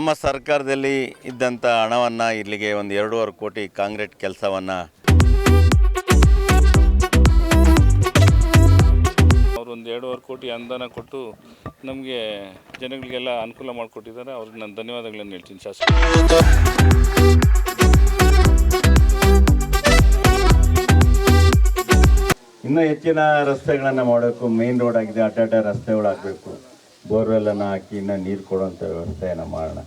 ನಮ್ಮ ಸರ್ಕಾರದಲ್ಲಿ ಇದ್ದಂಥ ಹಣವನ್ನು ಇಲ್ಲಿಗೆ ಒಂದು ಎರಡೂವರೆ ಕೋಟಿ ಕಾಂಕ್ರೀಟ್ ಕೆಲಸವನ್ನು ಅವರು ಒಂದು ಎರಡೂವರೆ ಕೋಟಿ ಅನುದಾನ ಕೊಟ್ಟು ನಮಗೆ ಜನಗಳಿಗೆಲ್ಲ ಅನುಕೂಲ ಮಾಡಿಕೊಟ್ಟಿದ್ದಾರೆ. ಅವ್ರಿಗೆ ನಾನು ಧನ್ಯವಾದಗಳನ್ನು ಹೇಳ್ತೀನಿ ಶಾಸಕ. ಇನ್ನೂ ಹೆಚ್ಚಿನ ರಸ್ತೆಗಳನ್ನು ಮಾಡಬೇಕು ಮೇನ್ ರೋಡ್ ಆಗಿದೆ. ಅಡ್ಡಡ್ಡ ರಸ್ತೆಗಳು ಹಾಕಬೇಕು ಬೋರ್ವೆಲ್ಲನ್ನು ಹಾಕಿ ಇನ್ನೂ ನೀರು ಕೊಡುವಂಥ ವ್ಯವಸ್ಥೆಯನ್ನು ಮಾಡೋಣ.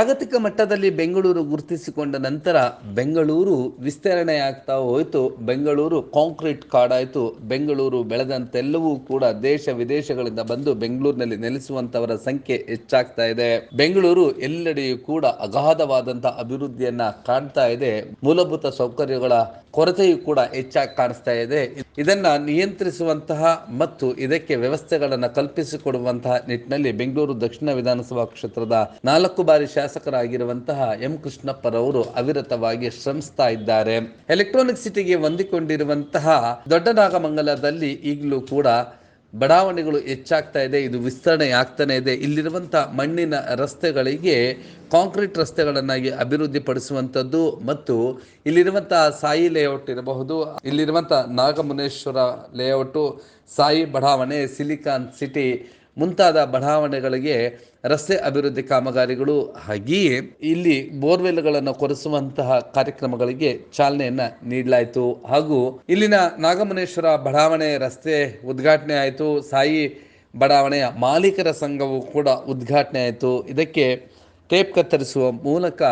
ಜಾಗತಿಕ ಮಟ್ಟದಲ್ಲಿ ಬೆಂಗಳೂರು ಗುರುತಿಸಿಕೊಂಡ ನಂತರ ಬೆಂಗಳೂರು ವಿಸ್ತರಣೆ ಆಗ್ತಾ ಹೋಯಿತು. ಬೆಂಗಳೂರು ಕಾಂಕ್ರೀಟ್ ಕಾಡಾಯಿತು. ಬೆಂಗಳೂರು ಬೆಳೆದಂತೆಲ್ಲವೂ ಕೂಡ ದೇಶ ವಿದೇಶಗಳಿಂದ ಬಂದು ಬೆಂಗಳೂರಿನಲ್ಲಿ ನೆಲೆಸುವಂತವರ ಸಂಖ್ಯೆ ಹೆಚ್ಚಾಗ್ತಾ ಇದೆ. ಬೆಂಗಳೂರು ಎಲ್ಲೆಡೆಯೂ ಕೂಡ ಅಗಾಧವಾದಂತಹ ಅಭಿವೃದ್ಧಿಯನ್ನ ಕಾಣ್ತಾ ಇದೆ. ಮೂಲಭೂತ ಸೌಕರ್ಯಗಳ ಕೊರತೆಯೂ ಕೂಡ ಹೆಚ್ಚಾಗಿ ಕಾಣಿಸ್ತಾ ಇದೆ. ಇದನ್ನ ನಿಯಂತ್ರಿಸುವಂತಹ ಮತ್ತು ಇದಕ್ಕೆ ವ್ಯವಸ್ಥೆಗಳನ್ನು ಕಲ್ಪಿಸಿಕೊಡುವಂತಹ ನಿಟ್ಟಿನಲ್ಲಿ ಬೆಂಗಳೂರು ದಕ್ಷಿಣ ವಿಧಾನಸಭಾ ಕ್ಷೇತ್ರದ ನಾಲ್ಕು ಬಾರಿ ಶಾಸಕರಾಗಿರುವಂತಹ ಎಂ ಕೃಷ್ಣಪ್ಪರವರು ಅವಿರತವಾಗಿ ಶ್ರಮಿಸ್ತಾ ಇದ್ದಾರೆ. ಎಲೆಕ್ಟ್ರಾನಿಕ್ ಸಿಟಿಗೆ ಹೊಂದಿಕೊಂಡಿರುವಂತಹ ದೊಡ್ಡನಾಗಮಂಗಲದಲ್ಲಿ ಈಗಲೂ ಕೂಡ ಬಡಾವಣೆಗಳು ಹೆಚ್ಚಾಗ್ತಾ ಇದೆ, ಇದು ವಿಸ್ತರಣೆ ಆಗ್ತಾನೆ ಇದೆ. ಇಲ್ಲಿರುವಂತಹ ಮಣ್ಣಿನ ರಸ್ತೆಗಳಿಗೆ ಕಾಂಕ್ರೀಟ್ ರಸ್ತೆಗಳನ್ನಾಗಿ ಅಭಿವೃದ್ಧಿ ಪಡಿಸುವಂಥದ್ದು ಮತ್ತು ಇಲ್ಲಿರುವಂತಹ ಸಾಯಿ ಲೇಔಟ್ ಇರಬಹುದು. ಇಲ್ಲಿರುವಂತಹ ನಾಗಮುನೇಶ್ವರ ಲೇಔಟು ಸಾಯಿ ಬಡಾವಣೆ ಸಿಲಿಕಾನ್ ಸಿಟಿ ಮುಂತಾದ ಬಡಾವಣೆಗಳಿಗೆ ರಸ್ತೆ ಅಭಿವೃದ್ಧಿ ಕಾಮಗಾರಿಗಳು ಹಾಗೆಯೇ ಇಲ್ಲಿ ಬೋರ್ವೆಲ್ಗಳನ್ನು ಕೊರೆಸುವಂತಹ ಕಾರ್ಯಕ್ರಮಗಳಿಗೆ ಚಾಲನೆಯನ್ನ ನೀಡಲಾಯಿತು. ಹಾಗೂ ಇಲ್ಲಿನ ನಾಗಮನೇಶ್ವರ ಬಡಾವಣೆ ರಸ್ತೆ ಉದ್ಘಾಟನೆ ಆಯಿತು. ಸಾಯಿ ಬಡಾವಣೆಯ ಮಾಲೀಕರ ಸಂಘವು ಕೂಡ ಉದ್ಘಾಟನೆ ಆಯಿತು. ಇದಕ್ಕೆ ಟೇಪ್ ಕತ್ತರಿಸುವ ಮೂಲಕ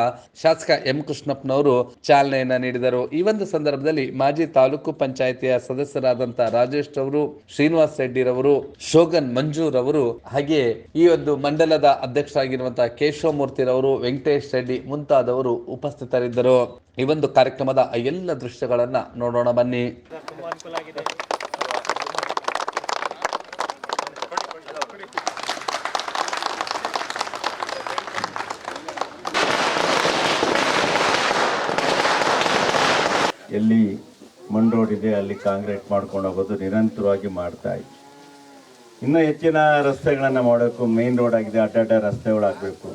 ಶಾಸಕ ಎಂ ಕೃಷ್ಣಪ್ಪನವರು ಚಾಲನೆಯನ್ನ ನೀಡಿದರು. ಈ ಒಂದು ಸಂದರ್ಭದಲ್ಲಿ ಮಾಜಿ ತಾಲೂಕು ಪಂಚಾಯಿತಿಯ ಸದಸ್ಯರಾದಂತಹ ರಾಜೇಶ್ ರವರು, ಶ್ರೀನಿವಾಸ್ ರೆಡ್ಡಿರವರು ಶೋಗನ್ ಮಂಜೂರ್ ಅವರು ಹಾಗೆ ಈ ಒಂದು ಮಂಡಲದ ಅಧ್ಯಕ್ಷರಾಗಿರುವಂತಹ ಕೇಶವಮೂರ್ತಿರವರು ವೆಂಕಟೇಶ್ ರೆಡ್ಡಿ ಮುಂತಾದವರು ಉಪಸ್ಥಿತರಿದ್ದರು. ಈ ಒಂದು ಕಾರ್ಯಕ್ರಮದ ಎಲ್ಲ ದೃಶ್ಯಗಳನ್ನ ನೋಡೋಣ ಬನ್ನಿ. ಎಲ್ಲಿ ಮಣ್ ರೋಡ್ ಇದೆ ಅಲ್ಲಿ ಕಾಂಕ್ರೀಟ್ ಮಾಡ್ಕೊಂಡು ಹೋಗೋದು ನಿರಂತರವಾಗಿ ಮಾಡ್ತಾ ಇದ್ವಿ ಇನ್ನೂ ಹೆಚ್ಚಿನ ರಸ್ತೆಗಳನ್ನು ಮಾಡಬೇಕು ಮೇನ್ ರೋಡ್ ಆಗಿದೆ, ಅಡ್ಡಡ್ಡ ರಸ್ತೆಗಳು ಹಾಕಬೇಕು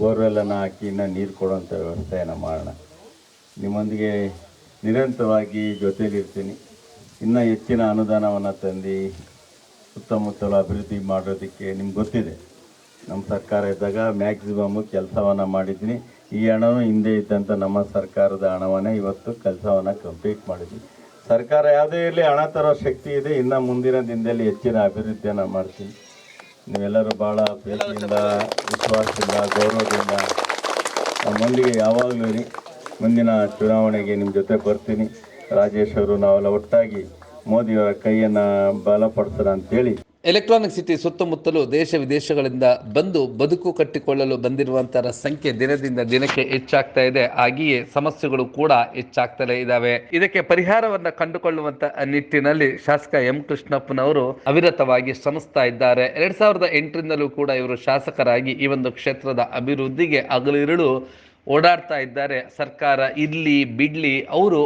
ಬೋರ್ವೆಲ್ಲನ್ನು ಹಾಕಿ ಇನ್ನೂ ನೀರು ಕೊಡುವಂಥ ವ್ಯವಸ್ಥೆಯನ್ನು ಮಾಡೋಣ. ನಿಮ್ಮೊಂದಿಗೆ ನಿರಂತರವಾಗಿ ಜೊತೆಯಲ್ಲಿರ್ತೀನಿ ಇನ್ನೂ ಹೆಚ್ಚಿನ ಅನುದಾನವನ್ನು ತಂದು ಸುತ್ತಮುತ್ತಲ ಅಭಿವೃದ್ಧಿ ಮಾಡೋದಕ್ಕೆ ನಿಮ್ಗೆ ಗೊತ್ತಿದೆ. ನಮ್ಮ ಸರ್ಕಾರ ಇದ್ದಾಗ ಮ್ಯಾಕ್ಸಿಮಮ್ ಕೆಲಸವನ್ನು ಮಾಡಿದ್ದೀನಿ. ಈ ಹಣವೂ ಹಿಂದೆ ಇದ್ದಂಥ ನಮ್ಮ ಸರ್ಕಾರದ ಹಣವನ್ನೇ ಇವತ್ತು ಕೆಲಸವನ್ನು ಕಂಪ್ಲೀಟ್ ಮಾಡಿದ್ವಿ. ಸರ್ಕಾರ ಯಾವುದೇ ಇರಲಿ ಹಣ ತರೋ ಶಕ್ತಿ ಇದೆ. ಇನ್ನು ಮುಂದಿನ ದಿನದಲ್ಲಿ ಹೆಚ್ಚಿನ ಅಭಿವೃದ್ಧಿಯನ್ನು ಮಾಡ್ತೀನಿ ನೀವೆಲ್ಲರೂ ಭಾಳ ಪ್ರೀತಿಯಿಂದ, ವಿಶ್ವಾಸದಿಂದ, ಗೌರವದಿಂದ ನಮ್ಮೊಂದಿಗೆ ಯಾವಾಗಲೂ ಇರಿ. ಮುಂದಿನ ಚುನಾವಣೆಗೆ ನಿಮ್ಮ ಜೊತೆ ಬರ್ತೀನಿ. ರಾಜೇಶ್ ಅವರು ನಾವೆಲ್ಲ ಒಟ್ಟಾಗಿ ಮೋದಿಯವರ ಕೈಯನ್ನು ಬಲಪಡಿಸೋಣ ಅಂತೇಳಿ ಎಲೆಕ್ಟ್ರಾನಿಕ್ ಸಿಟಿ ಸುತ್ತಮುತ್ತಲು ದೇಶ ವಿದೇಶಗಳಿಂದ ಬಂದು ಬದುಕು ಕಟ್ಟಿಕೊಳ್ಳಲು ಬಂದಿರುವಂತರ ಸಂಖ್ಯೆ ದಿನದಿಂದ ದಿನಕ್ಕೆ ಹೆಚ್ಚಾಗ್ತಾ ಇದೆ. ಹಾಗೆಯೇ ಸಮಸ್ಯೆಗಳು ಕೂಡ ಹೆಚ್ಚಾಗ್ತಲೇ ಇದ್ದಾವೆ ಇದಕ್ಕೆ ಪರಿಹಾರವನ್ನ ಕಂಡುಕೊಳ್ಳುವಂತ ನಿಟ್ಟಿನಲ್ಲಿ ಶಾಸಕ ಎಂ ಕೃಷ್ಣಪ್ಪನವರು ಅವಿರತವಾಗಿ ಶ್ರಮಿಸ್ತಾ ಇದ್ದಾರೆ. ಎರಡ್ ಸಾವಿರದ ಎಂಟರಿಂದಲೂ ಕೂಡ ಇವರು ಶಾಸಕರಾಗಿ ಈ ಒಂದು ಕ್ಷೇತ್ರದ ಅಭಿವೃದ್ಧಿಗೆ ಹಗಲಿರುಳು ಓಡಾಡ್ತಾ ಇದ್ದಾರೆ. ಸರ್ಕಾರ ಇಲ್ಲಿ ಬಿಡ್ಲಿ, ಅವರು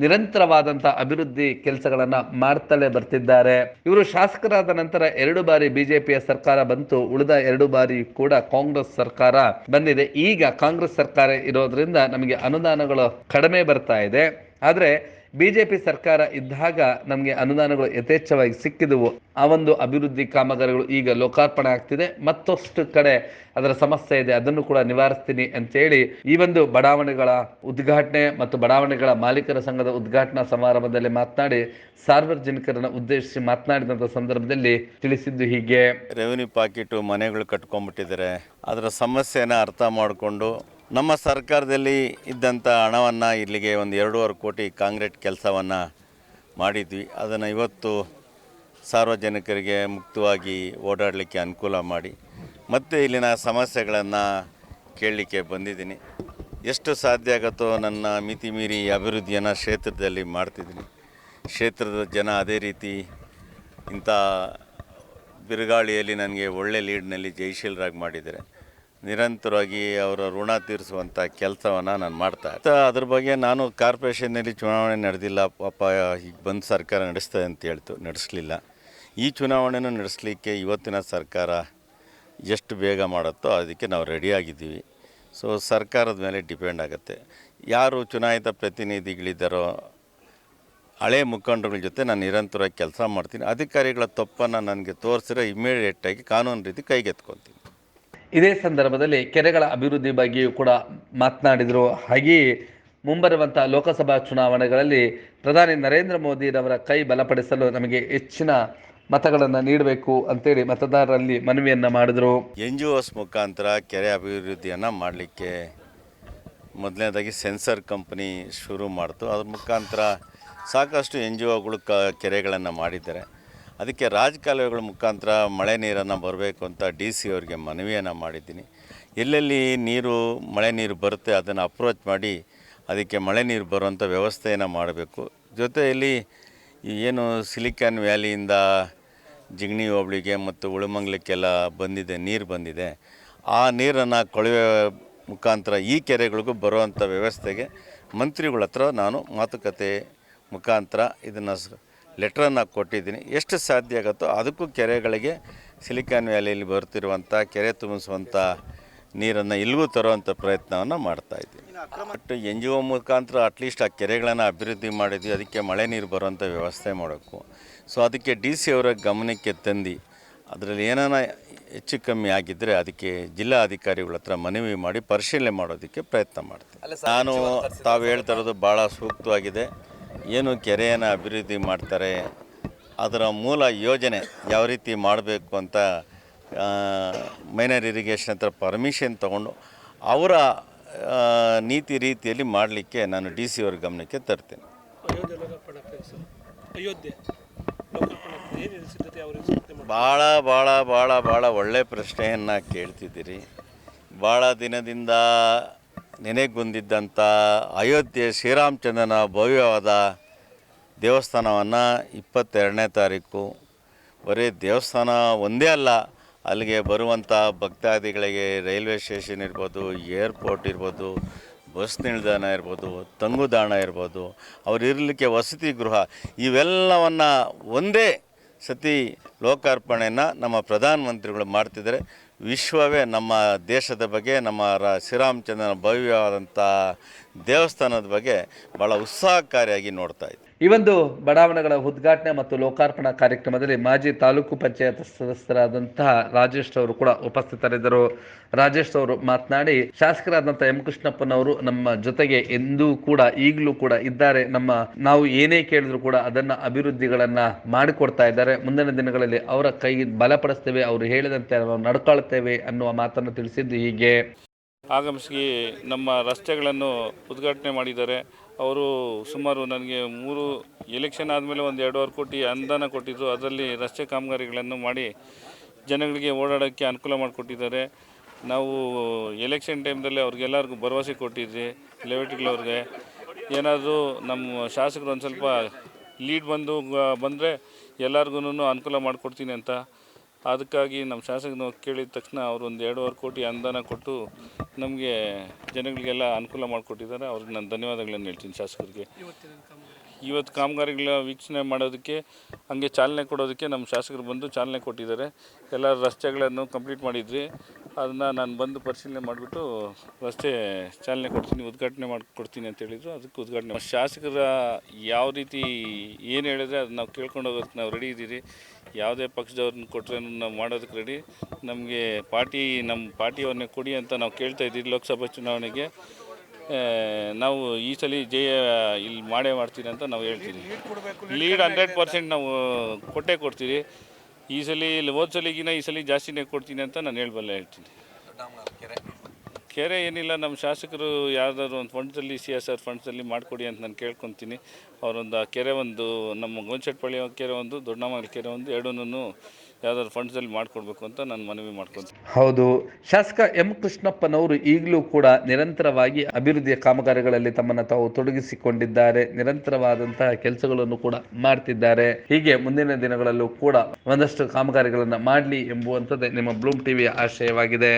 ನಿರಂತರವಾದಂಥ ಅಭಿವೃದ್ಧಿ ಕೆಲಸಗಳನ್ನ ಮಾಡ್ತಲೇ ಬರ್ತಿದ್ದಾರೆ. ಇವರು ಶಾಸಕರಾದ ನಂತರ ಎರಡು ಬಾರಿ ಬಿಜೆಪಿಯ ಸರ್ಕಾರ ಬಂತು, ಉಳಿದ ಎರಡು ಬಾರಿ ಕೂಡ ಕಾಂಗ್ರೆಸ್ ಸರ್ಕಾರ ಬಂದಿದೆ. ಈಗ ಕಾಂಗ್ರೆಸ್ ಸರ್ಕಾರ ಇರೋದ್ರಿಂದ ನಮಗೆ ಅನುದಾನಗಳು ಕಡಿಮೆ ಬರ್ತಾ ಇದೆ. ಆದರೆ ಬಿಜೆಪಿ ಸರ್ಕಾರ ಇದ್ದಾಗ ನಮಗೆ ಅನುದಾನಗಳು ಯಥೇಚ್ಛವಾಗಿ ಸಿಕ್ಕಿದವು. ಆ ಒಂದು ಅಭಿವೃದ್ಧಿ ಕಾಮಗಾರಿಗಳು ಈಗ ಲೋಕಾರ್ಪಣೆ ಆಗ್ತಿದೆ. ಮತ್ತಷ್ಟು ಕಡೆ ಅದರ ಸಮಸ್ಯೆ ಇದೆ. ಅದನ್ನು ಕೂಡ ನಿವಾರಿಸ್ತೀನಿ ಅಂತೇಳಿ ಈ ಒಂದು ಬಡಾವಣೆಗಳ ಉದ್ಘಾಟನೆ ಮತ್ತು ಬಡಾವಣೆಗಳ ಮಾಲೀಕರ ಸಂಘದ ಉದ್ಘಾಟನಾ ಸಮಾರಂಭದಲ್ಲಿ ಮಾತನಾಡಿ ಸಾರ್ವಜನಿಕರನ್ನ ಉದ್ದೇಶಿಸಿ ಮಾತನಾಡಿದಂಥ ಸಂದರ್ಭದಲ್ಲಿ ತಿಳಿಸಿದ್ದು ಹೀಗೆ. ರೆವಿನ್ಯೂ ಪಾಕೆಟು ಮನೆಗಳು ಕಟ್ಕೊಂಡ್ಬಿಟ್ಟಿದ್ದಾರೆ. ಅದರ ಸಮಸ್ಯೆನ ಅರ್ಥ ಮಾಡಿಕೊಂಡು ನಮ್ಮ ಸರ್ಕಾರದಲ್ಲಿ ಇದ್ದಂಥ ಹಣವನ್ನು ಇಲ್ಲಿಗೆ ಒಂದು ಎರಡೂವರೆ ಕೋಟಿ ಕಾಂಕ್ರೀಟ್ ಕೆಲಸವನ್ನು ಮಾಡಿದ್ವಿ. ಅದನ್ನು ಇವತ್ತು ಸಾರ್ವಜನಿಕರಿಗೆ ಮುಕ್ತವಾಗಿ ಓಡಾಡಲಿಕ್ಕೆ ಅನುಕೂಲ ಮಾಡಿ ಮತ್ತು ಇಲ್ಲಿನ ಸಮಸ್ಯೆಗಳನ್ನು ಕೇಳಲಿಕ್ಕೆ ಬಂದಿದ್ದೀನಿ. ಎಷ್ಟು ಸಾಧ್ಯ ಆಗುತ್ತೋ ನನ್ನ ಮಿತಿ ಮೀರಿ ಅಭಿವೃದ್ಧಿಯನ್ನು ಕ್ಷೇತ್ರದಲ್ಲಿ ಮಾಡ್ತಿದ್ದೀನಿ. ಕ್ಷೇತ್ರದ ಜನ ಅದೇ ರೀತಿ ಇಂಥ ಬಿರುಗಾಳಿಯಲ್ಲಿ ನನಗೆ ಒಳ್ಳೆ ಲೀಡ್ನಲ್ಲಿ ಜಯಶೀಲರಾಗಿ ಮಾಡಿದ್ದಾರೆ. ನಿರಂತರವಾಗಿ ಅವರ ಋಣ ತೀರಿಸುವಂಥ ಕೆಲಸವನ್ನು ನಾನು ಮಾಡ್ತಾ. ಅದ್ರ ಬಗ್ಗೆ ನಾನು ಕಾರ್ಪೊರೇಷನ್ನಲ್ಲಿ ಚುನಾವಣೆ ನಡೆದಿಲ್ಲ. ಪಾಪ, ಈಗ ಬಂದು ಸರ್ಕಾರ ನಡೆಸ್ತದೆ ಅಂತ ಹೇಳ್ತು. ನಡೆಸಲಿಲ್ಲ. ಈ ಚುನಾವಣೆನೂ ನಡೆಸಲಿಕ್ಕೆ ಇವತ್ತಿನ ಸರ್ಕಾರ ಎಷ್ಟು ಬೇಗ ಮಾಡುತ್ತೋ ಅದಕ್ಕೆ ನಾವು ರೆಡಿಯಾಗಿದ್ದೀವಿ ಸೊ ಸರ್ಕಾರದ ಮೇಲೆ ಡಿಪೆಂಡ್ ಆಗುತ್ತೆ. ಯಾರು ಚುನಾಯಿತ ಪ್ರತಿನಿಧಿಗಳಿದ್ದಾರೋ, ಹಳೆ ಮುಖಂಡರುಗಳ ಜೊತೆ ನಾನು ನಿರಂತರವಾಗಿ ಕೆಲಸ ಮಾಡ್ತೀನಿ. ಅಧಿಕಾರಿಗಳ ತಪ್ಪನ್ನು ನನಗೆ ತೋರಿಸಿದ್ರೆ ಇಮ್ಮಿಡಿಯೇಟಾಗಿ ಕಾನೂನು ರೀತಿ ಕೈಗೆತ್ಕೊತೀನಿ ಇದೇ ಸಂದರ್ಭದಲ್ಲಿ ಕೆರೆಗಳ ಅಭಿವೃದ್ಧಿ ಬಗ್ಗೆಯೂ ಕೂಡ ಮಾತನಾಡಿದರು. ಹಾಗೆಯೇ ಮುಂಬರುವಂಥ ಲೋಕಸಭಾ ಚುನಾವಣೆಗಳಲ್ಲಿ ಪ್ರಧಾನಿ ನರೇಂದ್ರ ಮೋದಿರವರ ಕೈ ಬಲಪಡಿಸಲು ನಮಗೆ ಹೆಚ್ಚಿನ ಮತಗಳನ್ನು ನೀಡಬೇಕು ಅಂತೇಳಿ ಮತದಾರರಲ್ಲಿ ಮನವಿಯನ್ನು ಮಾಡಿದರು. ಎನ್ ಜಿ ಓಸ್ ಮುಖಾಂತರ ಕೆರೆ ಅಭಿವೃದ್ಧಿಯನ್ನು ಮಾಡಲಿಕ್ಕೆ ಮೊದಲನೇದಾಗಿ ಸೆನ್ಸರ್ ಕಂಪ್ನಿ ಶುರು ಮಾಡ್ತು. ಅದ್ರ ಮುಖಾಂತರ ಸಾಕಷ್ಟು ಎನ್ ಜಿ ಒಗಳು ಕ, ಕೆರೆಗಳನ್ನು ಮಾಡಿದ್ದಾರೆ. ಅದಕ್ಕೆ ರಾಜಕಾಲುವೆಗಳ ಮುಖಾಂತರ ಮಳೆ ನೀರನ್ನು ಬರಬೇಕು ಅಂತ ಡಿ ಸಿ ಅವರಿಗೆ ಮನವಿಯನ್ನು ಮಾಡಿದ್ದೀನಿ. ಎಲ್ಲೆಲ್ಲಿ ನೀರು, ಮಳೆ ನೀರು ಬರುತ್ತೆ ಅದನ್ನು ಅಪ್ರೋಚ್ ಮಾಡಿ ಅದಕ್ಕೆ ಮಳೆ ನೀರು ಬರುವಂಥ ವ್ಯವಸ್ಥೆಯನ್ನು ಮಾಡಬೇಕು. ಜೊತೆಯಲ್ಲಿ ಏನು ಸಿಲಿಕಾನ್ ವ್ಯಾಲಿಯಿಂದ ಜಿಗ್ಣಿ ಹೋಬಳಿಗೆ ಮತ್ತು ಉಳುಮಂಗ್ಲಕ್ಕೆಲ್ಲ ಬಂದಿದೆ, ನೀರು ಬಂದಿದೆ. ಆ ನೀರನ್ನು ಕೊಳವೆ ಮುಖಾಂತರ ಈ ಕೆರೆಗಳಿಗೂ ಬರುವಂಥ ವ್ಯವಸ್ಥೆಗೆ ಮಂತ್ರಿಗಳ ನಾನು ಮಾತುಕತೆ ಮುಖಾಂತರ ಇದನ್ನು ಲೆಟ್ರನ್ನು ಕೊಟ್ಟಿದ್ದೀನಿ. ಎಷ್ಟು ಸಾಧ್ಯ ಆಗುತ್ತೋ ಅದಕ್ಕೂ ಕೆರೆಗಳಿಗೆ ಸಿಲಿಕಾನ್ ವ್ಯಾಲಿಯಲ್ಲಿ ಬರ್ತಿರುವಂಥ ಕೆರೆ ತುಂಬಿಸುವಂಥ ನೀರನ್ನು ಇಲ್ಲಿಗೂ ತರುವಂಥ ಪ್ರಯತ್ನವನ್ನು ಮಾಡ್ತಾ ಇದ್ದೀನಿ. ಬಟ್ ಎನ್ ಜಿ ಒ ಮುಖಾಂತರ ಅಟ್ಲೀಸ್ಟ್ ಆ ಕೆರೆಗಳನ್ನು ಅಭಿವೃದ್ಧಿ ಮಾಡಿದ್ವಿ. ಅದಕ್ಕೆ ಮಳೆ ನೀರು ಬರುವಂಥ ವ್ಯವಸ್ಥೆ ಮಾಡಬೇಕು ಸೊ ಅದಕ್ಕೆ ಡಿ ಸಿ ಅವರ ಗಮನಕ್ಕೆ ತಂದು ಅದರಲ್ಲಿ ಏನಾನ ಹೆಚ್ಚು ಕಮ್ಮಿ ಆಗಿದ್ದರೆ ಅದಕ್ಕೆ ಜಿಲ್ಲಾ ಅಧಿಕಾರಿಗಳ ಹತ್ರ ಮನವಿ ಮಾಡಿ ಪರಿಶೀಲನೆ ಮಾಡೋದಕ್ಕೆ ಪ್ರಯತ್ನ ಮಾಡ್ತೀನಿ. ನಾನು ತಾವು ಹೇಳ್ತಾ ಇರೋದು ಭಾಳ ಸೂಕ್ತವಾಗಿದೆ. ಏನು ಕೆರೆಯನ್ನು ಅಭಿವೃದ್ಧಿ ಮಾಡ್ತಾರೆ ಅದರ ಮೂಲ ಯೋಜನೆ ಯಾವ ರೀತಿ ಮಾಡಬೇಕು ಅಂತ ಮೈನರ್ ಇರಿಗೇಷನ್ ಹತ್ರ ಪರ್ಮಿಷನ್ ತಗೊಂಡು ಅವರ ನೀತಿ ರೀತಿಯಲ್ಲಿ ಮಾಡಲಿಕ್ಕೆ ನಾನು ಡಿ ಸಿ ಅವ್ರ ಗಮನಕ್ಕೆ ತರ್ತೇನೆ. ಅಯೋಧ್ಯೆ ಭಾಳ ಭಾಳ ಭಾಳ ಭಾಳ ಒಳ್ಳೆಯ ಪ್ರಶ್ನೆಯನ್ನು ಕೇಳ್ತಿದ್ದೀರಿ. ಭಾಳ ದಿನದಿಂದ ನೆನೆಗುಂದಿದ್ದಂಥ ಅಯೋಧ್ಯೆ ಶ್ರೀರಾಮಚಂದ್ರನ ಭವ್ಯವಾದ ದೇವಸ್ಥಾನವನ್ನು ಇಪ್ಪತ್ತೆರಡನೇ ತಾರೀಕು. ಬರೀ ದೇವಸ್ಥಾನ ಒಂದೇ ಅಲ್ಲ, ಅಲ್ಲಿಗೆ ಬರುವಂಥ ಭಕ್ತಾದಿಗಳಿಗೆ ರೈಲ್ವೆ ಸ್ಟೇಷನ್ ಇರ್ಬೋದು, ಏರ್ಪೋರ್ಟ್ ಇರ್ಬೋದು, ಬಸ್ ನಿಲ್ದಾಣ ಇರ್ಬೋದು, ತಂಗುದಾಣ ಇರ್ಬೋದು ಅವರಿರಲಿಕ್ಕೆ ವಸತಿ ಗೃಹ, ಇವೆಲ್ಲವನ್ನು ಒಂದೇ ಸತಿ ಲೋಕಾರ್ಪಣೆಯನ್ನು ನಮ್ಮ ಪ್ರಧಾನಮಂತ್ರಿಗಳು ಮಾಡ್ತಿದ್ದಾರೆ. ವಿಶ್ವವೇ ನಮ್ಮ ದೇಶದ ಬಗ್ಗೆ ನಮ್ಮ ರ ಶ್ರೀರಾಮಚಂದ್ರನ ಭವ್ಯವಾದಂಥ ದೇವಸ್ಥಾನದ ಬಗ್ಗೆ ಭಾಳ ಉತ್ಸಾಹಕಾರಿಯಾಗಿ ನೋಡ್ತಾ ಇದ್ದೀವಿ ಈ ಒಂದು ಬಡಾವಣೆಗಳ ಉದ್ಘಾಟನೆ ಮತ್ತು ಲೋಕಾರ್ಪಣಾ ಕಾರ್ಯಕ್ರಮದಲ್ಲಿ ಮಾಜಿ ತಾಲೂಕು ಪಂಚಾಯತ್ ಸದಸ್ಯರಾದಂತಹ ರಾಜೇಶ್ ಅವರು ಕೂಡ ಉಪಸ್ಥಿತರಿದ್ದರು. ರಾಜೇಶ್ ಅವರು ಮಾತನಾಡಿ, ಶಾಸಕರಾದಂತಹ ಎಂ ಕೃಷ್ಣಪ್ಪನವರು ನಮ್ಮ ಜೊತೆಗೆ ಎಂದೂ ಕೂಡ ಈಗಲೂ ಕೂಡ ಇದ್ದಾರೆ. ನಮ್ಮ ನಾವು ಏನೇ ಕೇಳಿದ್ರು ಕೂಡ ಅದನ್ನ ಅಭಿವೃದ್ಧಿಗಳನ್ನ ಮಾಡಿಕೊಡ್ತಾ ಇದ್ದಾರೆ. ಮುಂದಿನ ದಿನಗಳಲ್ಲಿ ಅವರ ಕೈ ಬಲಪಡಿಸ್ತೇವೆ, ಅವರು ಹೇಳಿದಂತೆ ನಾವು ನಡ್ಕೊಳ್ತೇವೆ ಅನ್ನುವ ಮಾತನ್ನು ತಿಳಿಸಿದ್ದು ಹೀಗೆ. ಆಗಮಿಸಿ ನಮ್ಮ ರಸ್ತೆಗಳನ್ನು ಉದ್ಘಾಟನೆ ಮಾಡಿದ್ದಾರೆ. ಅವರು ಸುಮಾರು ನನಗೆ ಮೂರು ಎಲೆಕ್ಷನ್ ಆದಮೇಲೆ ಒಂದು ಎರಡೂವರೆ ಕೋಟಿ ಅನುದಾನ ಕೊಟ್ಟಿದ್ದು ಅದರಲ್ಲಿ ರಸ್ತೆ ಕಾಮಗಾರಿಗಳನ್ನು ಮಾಡಿ ಜನಗಳಿಗೆ ಓಡಾಡೋಕ್ಕೆ ಅನುಕೂಲ ಮಾಡಿಕೊಟ್ಟಿದ್ದಾರೆ. ನಾವು ಎಲೆಕ್ಷನ್ ಟೈಮ್ದಲ್ಲಿ ಅವ್ರಿಗೆಲ್ಲರಿಗೂ ಭರವಸೆ ಕೊಟ್ಟಿದ್ವಿ ಲೆವೆಟ್ಗಳವ್ರಿಗೆ ಏನಾದರೂ ನಮ್ಮ ಶಾಸಕರು ಒಂದು ಸ್ವಲ್ಪ ಲೀಡ್ ಬಂದು, ಬಂದರೆ ಎಲ್ಲರಿಗೂ ಅನುಕೂಲ ಮಾಡಿಕೊಡ್ತೀನಿ ಅಂತ. ಅದಕ್ಕಾಗಿ ನಮ್ಮ ಶಾಸಕರು ಕೇಳಿದ ತಕ್ಷಣ ಅವರು ಒಂದು ಎರಡೂವರೆ ಕೋಟಿ ಅನುದಾನ ಕೊಟ್ಟು ನಮಗೆ ಜನಗಳಿಗೆಲ್ಲ ಅನುಕೂಲ ಮಾಡಿಕೊಟ್ಟಿದ್ದಾರೆ. ಅವ್ರಿಗೆ ನಾನು ಧನ್ಯವಾದಗಳನ್ನು ಹೇಳ್ತೀನಿ ಶಾಸಕರಿಗೆ. ಇವತ್ತು ಕಾಮಗಾರಿಗಳ ವೀಕ್ಷಣೆ ಮಾಡೋದಕ್ಕೆ, ಹಂಗೆ ಚಾಲನೆ ಕೊಡೋದಕ್ಕೆ ನಮ್ಮ ಶಾಸಕರು ಬಂದು ಚಾಲನೆ ಕೊಟ್ಟಿದ್ದಾರೆ. ಎಲ್ಲ ರಸ್ತೆಗಳನ್ನು ಕಂಪ್ಲೀಟ್ ಮಾಡಿದ್ವಿ ಅದನ್ನು ನಾನು ಬಂದು ಪರಿಶೀಲನೆ ಮಾಡಿಬಿಟ್ಟು ರಸ್ತೆ ಚಾಲನೆ ಕೊಡ್ತೀನಿ ಉದ್ಘಾಟನೆ ಮಾಡಿಕೊಡ್ತೀನಿ ಅಂತ ಹೇಳಿದರು. ಅದಕ್ಕೆ ಉದ್ಘಾಟನೆ ಶಾಸಕರ ಯಾವ ರೀತಿ ಏನು ಹೇಳಿದ್ರೆ ಅದು ನಾವು ಕೇಳ್ಕೊಂಡು ಹೋಗೋದಕ್ಕೆ ನಾವು ರೆಡಿ ಇದ್ದೀರಿ. ಯಾವುದೇ ಪಕ್ಷದವ್ರನ್ನ ಕೊಟ್ಟರೆ ನಾವು ಮಾಡೋದಕ್ಕೆ ರೆಡಿ ನಮಗೆ ಪಾರ್ಟಿ ನಮ್ಮ ಪಾರ್ಟಿಯವ್ರನ್ನೇ ಕೊಡಿ ಅಂತ ನಾವು ಕೇಳ್ತಾ ಇದ್ದೀವಿ ಲೋಕಸಭಾ ಚುನಾವಣೆಗೆ. ನಾವು ಈ ಸಲ ಜಯ ಇಲ್ಲಿ ಮಾಡೇ ಮಾಡ್ತೀನಿ ಅಂತ ನಾವು ಹೇಳ್ತೀವಿ ಲೀಡ್ ಹಂಡ್ರೆಡ್ ಪರ್ಸೆಂಟ್ ನಾವು ಕೊಟ್ಟೇ ಕೊಡ್ತೀವಿ ಈ ಸಲ ಹೋದ ಸಲಿಗಿನ ಈ ಸಲ ಜಾಸ್ತಿನೇ ಕೊಡ್ತೀನಿ ಅಂತ ನಾನು ಹೇಳ್ಬಲ್ಲ ಹೇಳ್ತೀನಿ. ಕೆರೆ ಏನಿಲ್ಲ ನಮ್ಮ ಶಾಸಕರು ಯಾವುದಾದ್ರು ಒಂದು ಫಂಡ್ಸಲ್ಲಿ ಸಿ ಎಸ್ ಆರ್ ಫಂಡ್ಸಲ್ಲಿ ಮಾಡಿಕೊಡಿ ಅಂತ ನಾನು ಕೇಳ್ಕೊತೀನಿ. ಅವರೊಂದು ಆ ಕೆರೆ ಒಂದು, ನಮ್ಮ ಗೋನ್ಶೆಟ್ಪಳ್ಳಿ ಕೆರೆ ಒಂದು, ದೊಡ್ಡಮಂಗಲ ಕೆರೆ ಒಂದು, ಎರಡನ್ನೂ ಯಾವುದಾದ್ರು ಫಂಡ್ಸಲ್ಲಿ ಮಾಡ್ಕೊಡ್ಬೇಕು ಅಂತ ನಾನು ಮನವಿ ಮಾಡ್ಕೊತೀನಿ ಹೌದು. ಶಾಸಕ ಎಂ ಕೃಷ್ಣಪ್ಪನವರು ಈಗಲೂ ಕೂಡ ನಿರಂತರವಾಗಿ ಅಭಿವೃದ್ಧಿಯ ಕಾಮಗಾರಿಗಳಲ್ಲಿ ತಮ್ಮನ್ನು ತಾವು ತೊಡಗಿಸಿಕೊಂಡಿದ್ದಾರೆ. ನಿರಂತರವಾದಂತಹ ಕೆಲಸಗಳನ್ನು ಕೂಡ ಮಾಡ್ತಿದ್ದಾರೆ. ಹೀಗೆ ಮುಂದಿನ ದಿನಗಳಲ್ಲೂ ಕೂಡ ಒಂದಷ್ಟು ಕಾಮಗಾರಿಗಳನ್ನು ಮಾಡಲಿ ಎಂಬುವಂಥದ್ದೇ ನಿಮ್ಮ ಬ್ಲೂಮ್ ಟಿವಿಯ ಆಶಯವಾಗಿದೆ.